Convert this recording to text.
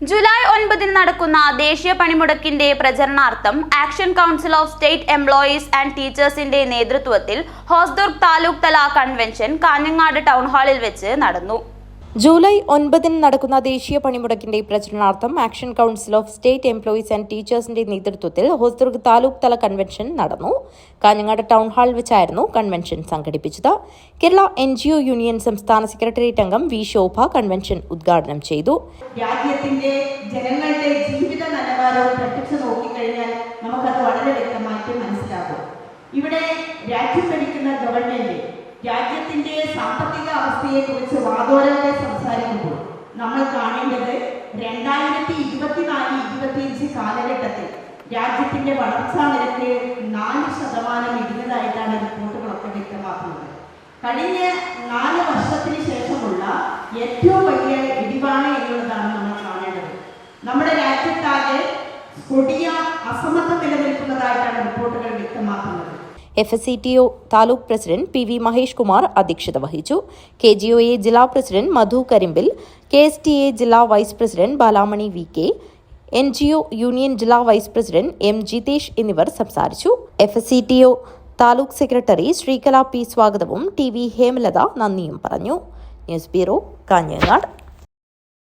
July ഒൻപതിന് നടക്കുന്ന ദേശീയ പണിമുടക്കിന്റെ പ്രചരണാർത്ഥം action council of state employees and ടീച്ചേഴ്സിന്റെ നേതൃത്വത്തിൽ ഹോസ്ദുർഗ് താലൂക്ക് തല കൺവെൻഷൻ കാഞ്ഞങ്ങാട് ടൗൺ ഹാളിൽ വെച്ച് നടന്നു. ജൂലൈ ഒൻപതിന് നടക്കുന്ന ദേശീയ പണിമുടക്കിന്റെ പ്രചരണാർത്ഥം action council of state employees and ടീച്ചേഴ്സിന്റെ നേതൃത്വത്തിൽ ഹോസ്ദുർഗ് താലൂക്ക് തല കൺവെൻഷൻ നടന്നു. കാഞ്ഞങ്ങാട് ടൗൺ ഹാൾ വെച്ചായിരുന്നു കൺവെൻഷൻ സംഘടിപ്പിച്ചത്. കേരള എൻ യൂണിയൻ സംസ്ഥാന സെക്രട്ടേറിയറ്റ് അംഗം വി ശോഭ കൺവെൻഷൻ ഉദ്ഘാടനം ചെയ്തു. രാജ്യത്തിന്റെ ജനങ്ങളുടെ ജീവിത നിലവാരവും പ്രത്യക്ഷം നോക്കിക്കഴിഞ്ഞാൽ നമുക്കത് വളരെ വ്യക്തമായിട്ട് മനസ്സിലാകും. ഇവിടെ രാജ്യത്തിന്റെ സാമ്പത്തിക അവസ്ഥയെക്കുറിച്ച് വാദോരങ്ങൾ സംസാരിക്കുമ്പോൾ നമ്മൾ കാണേണ്ടത് രണ്ടായിരത്തി ഇരുപത്തിനാല് ഇരുപത്തിയഞ്ച് കാലഘട്ടത്തിൽ രാജ്യത്തിന്റെ വളർച്ചാ നിരക്ക് നാല് ശതമാനം ഇടിഞ്ഞതായിട്ടാണ് റിപ്പോർട്ടുകളൊക്കെ വ്യക്തമാക്കുന്നത്. കഴിഞ്ഞ നാല് വർഷത്തിന് ശേഷമുള്ള ഏറ്റവും വലിയ ഇടിവാണ് എന്നുള്ളതാണ് നമ്മൾ കാണേണ്ടത്. നമ്മുടെ രാജ്യത്താകെ കൊടിയ അസമത്വം നിലനിൽക്കുന്നതായിട്ടാണ് റിപ്പോർട്ടുകൾ വ്യക്തമാക്കുന്നത്. F S C T O taluk president P V Mahesh Kumar അധ്യക്ഷത വഹിച്ചു. കെ ജി ഒ എ ജില്ലാ president Madhu Karimbil K S T A ജില്ലാ vice president Balamani V K N G O union ജില്ലാ vice president M Jithesh എന്നിവർ സംസാരിച്ചു. F S C T O taluk secretary Sreekala P സ്വാഗതവും T V Hemalatha നന്ദിയും പറഞ്ഞു. News bureau Kanhangad.